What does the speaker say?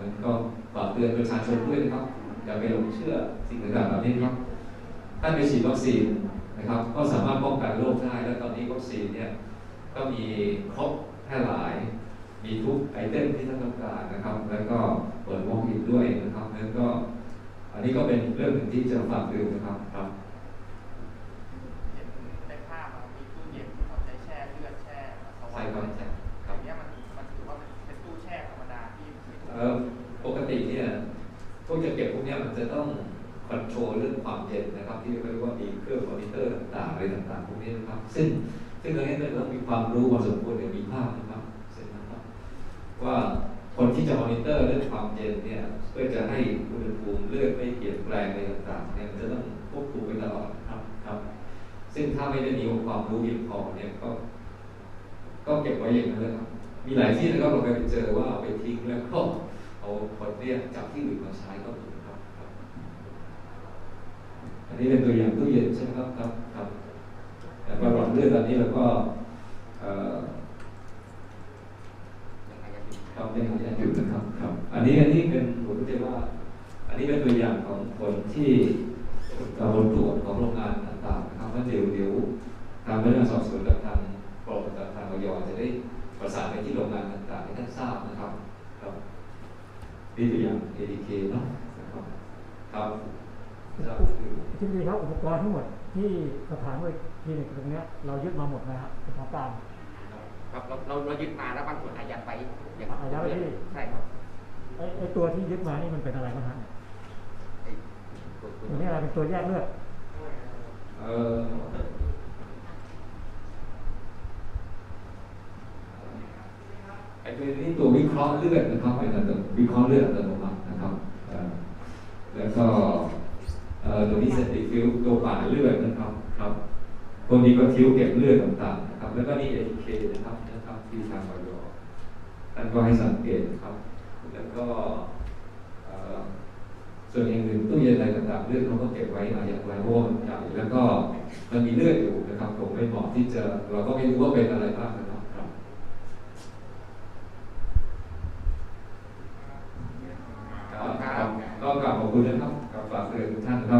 นั้นก็ฝากเตือนประชาชนด้วยนะครับ อย่าไปหลงเชื่อสิ่งต่างๆแบบนี้นะครับถ้าไปฉีดวัคซีนนะครับ ก็สามารถป้องกันโรคได้ แล้วตอนนี้วัคซีนเนี่ยก็มีครบแพร่หลาย มีทุกไอเทมที่ท่านต้องการนะครับ แล้วก็เปิดวอล์กอินด้วยนะครับนั้นก็ อันนี้ก็เป็นเรื่องหนึ่งที่จะฝากเตือนนะครับครับ เห็นในภาพอะมีตู้เย็นที่เขาใช้แช่เลือดแช่ปัสสาวะ ใช่ครับใช่ค อ รับ ย่างเงี้ยมันมันถือว่าเป็นตู้แช่ธรรมดาที่ไม่ถูก เอ่อปกติเนี่ยพ วกจะเก็บพวกนี้มันจะต้องคอนโทรลเรื่องความเย็นนะครับ ที่เรียกว่ามีเครื่องมอนิเตอร์ต่างๆอะไรต่างๆพวกนี้นะครับ ซึ่งซึ่งตรงนี้เราต้องมีความรู้พอสมควรเดี๋ยวมีภาพนะครับเสร็จนะครับ ว่าคนที่จะมอนิเตอร์เรื่องความเย็นเนี่ยเพื่อจะให้อุณหภูมิเลือดไม่เปลี่ยนแปลงอะไรต่างๆเนี่ยมันจะต้องควบคุมไปตลอดครับครับ ซึ่งถ้าไม่ได้มีความรู้เพียงพอเนี่ยก็ ก็เก็บไว้อย่างนั้นเลยครับ มีหลายที่นะครับเราไปเจอว่าไปทิ้ คนเนี่ยจับที่อื่นมาใช้ก็มีครับครับอันนี้เป็นตัวอย่างตู้เย็นใช่ไหมครับครับครับแต่ว่าหลอดเลือดอันนี้เราก็เอ่อยังไงยังดีครับยังยังอยู่นะครับครับ อันนี้อันนี้เป็นผมจะว่า อันนี้เป็นตัวอย่างของคนที่เราบนตรวจของโรงงานต่างๆนะครับว่าเดี๋ยวเดี๋ยวทางพนักงานสอบสวนกับทางกรมกับทางอยจะได้ประสานไปที่โรงงานต่างๆให้ท่านทราบนะครับครับ นี่ตัวอย่าง ADK เนาะนะครับครับครับคือที่ดีครับอุปกรณ์ทั้งหมดที่สถานบริคลินิกตรงเนี้ยเรายึดมาหมดนะครับเป็นของกลางครับเราเราเรายึดมาแล้วบางส่วนอายัดไปอย่างอายัดไว้ที่ใช่ครับไอ้ไอ้ตัวที่ยึดมานี่มันเป็นอะไรบ้างฮะไอ้ตัวตัวตัวนี้อะไรเป็นตัวแยกเลือดเอ่อ ไอ้ตัวนี้ตัววิเคราะห์เลือดนะครับไอ้ตัววิเคราะห์เลือดอัตโนมัตินะครับแล้วก็ตัวนี้เซนติฟิวตัวป่าเลือดนะครับครับตัวนี้ก็ทิ้วเก็บเลือดต่างๆนะครับ แล้วก็นี่เอเคนะครับนะครับที่ทางบอยท่านก็ให้สังเกตนะครับ แล้วก็ส่วนอย่างอื่นตู้เย็นอะไรต่างๆเลือดเขาก็เก็บไว้อาอย่างไรเพราะว่ามันใหญ่แล้วก็มันมีเลือดอยู่นะครับผมไม่เหมาะที่จะเราก็ไม่รู้ว่าเป็นอะไรบ้างนะ ก็กลับขอบคุณนะครับกับฝากเตือนทุกท่านนะครับ